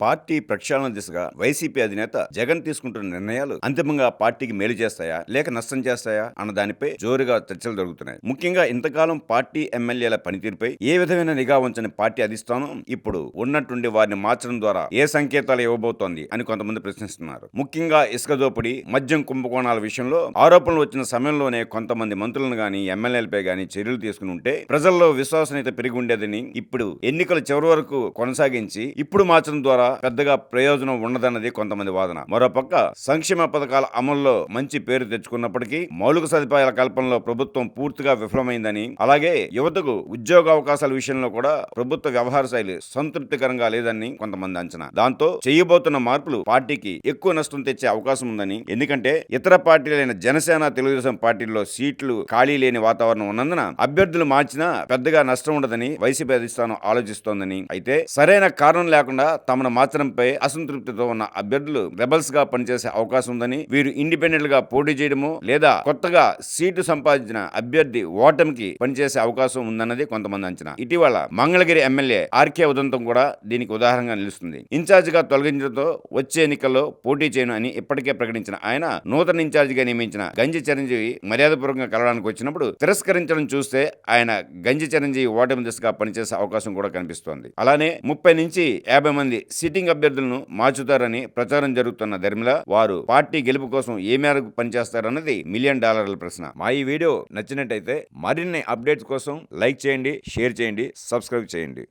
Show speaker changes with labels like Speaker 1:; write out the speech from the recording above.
Speaker 1: Party ప్రక్షాళన దిశగా YCP అధినేత జగన్ తీసుకుంటున్న నిర్ణయాలు అంతిమంగా పార్టీకి మేలు చేస్తాయా? లేక నష్టం చేస్తాయా? అన్న దానిపై జోరుగా చర్చలు జరుగుతున్నాయి. ముఖ్యంగా ఇంతకాలం పార్టీ ఎమ్మెల్యేల పనితీరుపై ఏ విధమైన నిఘా ఉంచని పార్టీ అధిష్టానం ఇప్పుడు ఉన్నట్టుండి వారిని మార్చడం ద్వారా ఏ సంకేతాలు ఇవ్వబోతోంది అని కొంతమంది ప్రశ్నిస్తున్నారు. ముఖ్యంగా ఇసుక దోపిడీ మద్యం కుంభకోణాల విషయంలో ఆరోపణలు వచ్చిన సమయంలోనే కొంతమంది మంత్రులను గాని ఎమ్మెల్యేలపై గాని చర్యలు తీసుకుని ఉంటే ప్రజల్లో విశ్వసనీయత పెరిగి ఉండేదని ఇప్పుడు ఎన్నికల చివరి వరకు కొనసాగించి ఇప్పుడు మార్చడం ద్వారా పెద్దగా ప్రయోజనం ఉండదన్నది కొంతమంది వాదన. మరోపక్క సంక్షేమ పథకాల అమల్లో మంచి పేరు తెచ్చుకున్నప్పటికీ మౌలిక సదుపాయాల కల్పనలో ప్రభుత్వం పూర్తిగా విఫలమైందని అలాగే యువతకు ఉద్యోగ అవకాశాల విషయంలో కూడా ప్రభుత్వ వ్యవహార శైలి సంతృప్తికరంగా లేదని కొంతమంది అంచనా. దాంతో చేయబోతున్న మార్పులు పార్టీకి ఎక్కువ నష్టం తెచ్చే అవకాశం ఉందని ఎందుకంటే ఇతర పార్టీలైన జనసేన తెలుగుదేశం పార్టీల్లో సీట్లు ఖాళీ లేని వాతావరణం ఉన్నందున అభ్యర్థులు మార్చినా పెద్దగా నష్టం ఉండదని వైసీపీ అధిష్టానం ఆలోచిస్తోందని. అయితే సరైన కారణం లేకుండా తమను మార్చడంపై అసంతృప్తితో ఉన్న అభ్యర్థులు రెబల్స్గా పనిచేసే అవకాశం ఉందని వీరు ఇండిపెండెంట్గా పోటీ చేయడము లేదా కొత్తగా సీటు సంపాదించిన అభ్యర్థి ఓటమికి పనిచేసే అవకాశం ఉందన్నది కొంతమంది అంచనా. ఇటీవల మంగళగిరి ఎమ్మెల్యే ఆర్కే ఉదంతం కూడా దీనికి ఉదాహరణగా నిలుస్తుంది. ఇన్ఛార్జ్గా తొలగించడంతో వచ్చే ఎన్నికల్లో పోటీ చేయను అని ఇప్పటికే ప్రకటించిన ఆయన నూతన ఇన్ఛార్జిగా నియమించిన గంజి చిరంజీవి మర్యాదపూర్వకంగా కలవడానికి వచ్చినప్పుడు తిరస్కరించడం చూస్తే ఆయన గంజి చిరంజీవి ఓటమి దిశగా పనిచేసే అవకాశం కూడా కనిపిస్తోంది. అలానే ముప్పై నుంచి యాభై మంది సిట్టింగ్ అభ్యర్థులను మార్చుతారని ప్రచారం జరుగుతున్న ధర్మిల వారు పార్టీ గెలుపు కోసం ఏ మేరకు పనిచేస్తారన్నది మిలియన్ డాలర్ల ప్రశ్న. మా ఈ వీడియో నచ్చినట్టయితే మరిన్ని అప్డేట్స్ కోసం లైక్ చేయండి షేర్ చేయండి సబ్స్క్రైబ్ చేయండి.